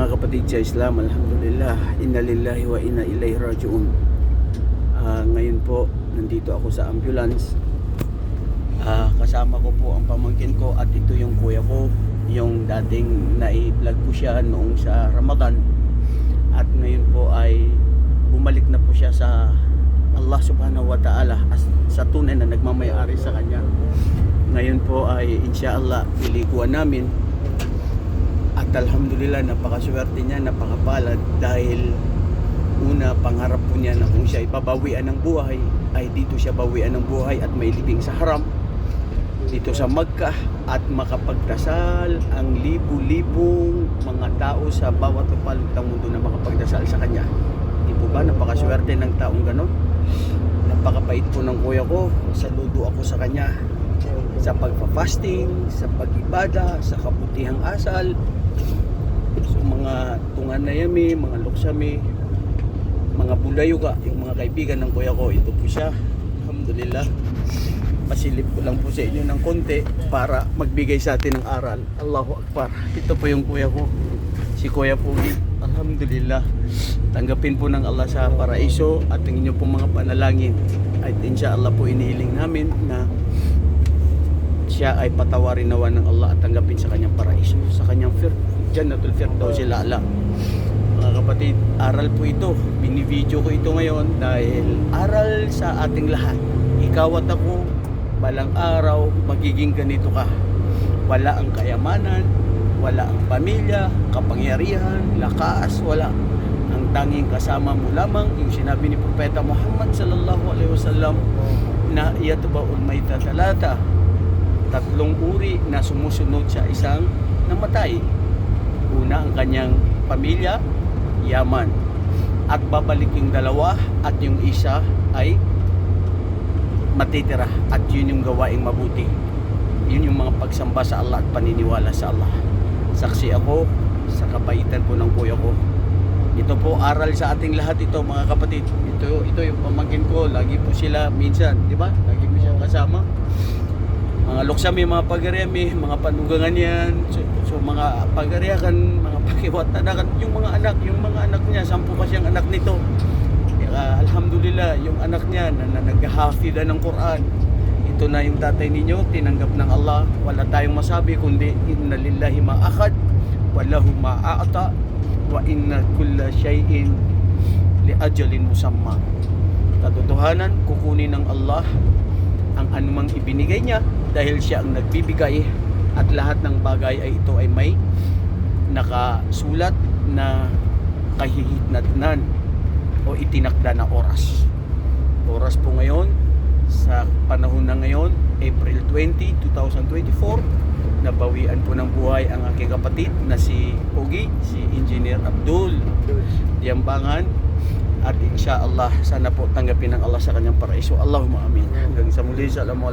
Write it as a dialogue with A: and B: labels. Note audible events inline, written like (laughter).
A: Mga kapatid sa Islam, Alhamdulillah, Inna lillahi wa inna ilaihi raji'un. Ah, ngayon po, nandito ako sa ambulance. Ah, kasama ko po ang pamangkin ko at ito yung kuya ko, yung dating nai-vlog ko siya noong sa Ramadan. At ngayon po ay bumalik na po siya sa Allah subhanahu wa ta'ala sa tunay na nagmamayari sa kanya. Ngayon po ay inshallah iliguan namin at alhamdulillah napakaswerte niya, napakapalad dahil una pangarap po niya na kung siya ipabawian ng buhay ay dito siya bawian ng buhay at may libing sa haram dito sa Magkah at makapagdasal ang libu-libong mga tao sa bawat lupalot ng mundo na makapagdasal sa kanya. Di po ba napakaswerte ng taong ganon? Napakabait po ng kuya ko. Saludo ako sa kanya sa pagpa-fasting, sa pag-ibada, sa kabutihang asal, So mga tungan na yami, mga luksami, mga bulayuga, yung mga kaibigan ng kuya ko, ito po siya. Alhamdulillah. Pasilip ko lang po sa inyo ng konti para magbigay sa atin ng aral. Allahu Akbar. Ito po yung kuya ko. Si Kuya Pugi. Alhamdulillah. Tanggapin po ng Allah sa paraiso at ang inyo pong mga panalangin. At inshallah po inihiling namin na siya ay patawarin nawa ng Allah at tanggapin sa kanyang paraiso, sa kanyang fir Jannatul Firdaus Lala. Mga kapatid, aral po ito. Binivideo ko ito ngayon dahil aral sa ating lahat. Ikaw at ako, balang araw, magiging ganito ka. Wala ang kayamanan, wala ang pamilya, kapangyarihan, lakas, wala. Ang tanging kasama mo lamang, yung sinabi ni Propeta Muhammad sallallahu alaihi wasallam na iyatubaul may tatalata tatlong uri na sumusunod sa isang namatay. Una ang kanyang pamilya, yaman. At babalik yung dalawa at yung isa ay matitira at yun yung gawaing mabuti. Yun yung mga pagsamba sa Allah at paniniwala sa Allah. Saksi ako sa kabaitan po ng kuya ko. Ito po aral sa ating lahat ito mga kapatid. Ito ito yung pamangkin ko, lagi po sila minsan, di ba? Lagi mo siyang kasama mga luksami, mga pagariyami, mga panugangan yan, so, so mga pagariyakan, mga (laughs) pakiwatanakan, yung mga anak, yung mga anak niya, sampu pa siyang anak nito. Kaya, alhamdulillah, yung anak niya na, na naghahafida ng Quran, ito na yung tatay ninyo, tinanggap ng Allah, wala tayong masabi kundi inna lillahi ma'akad, walahu ma'ata, wa inna kulla shay'in li ajalin musamma. Katotohanan, kukunin ng Allah ang anumang ibinigay niya dahil siya ang nagbibigay at lahat ng bagay ay ito ay may nakasulat na kahihitnatnan o itinakda na oras. Oras po ngayon sa panahon na ngayon, April 20, 2024, nabawian po ng buhay ang aking kapatid na si Pogi, si Engineer Abdul. Diambangan at insya Allah sana po tanggapin ng Allah sa kanyang paraiso. Allahumma amin. Hanggang sa muli, Assalamualaikum.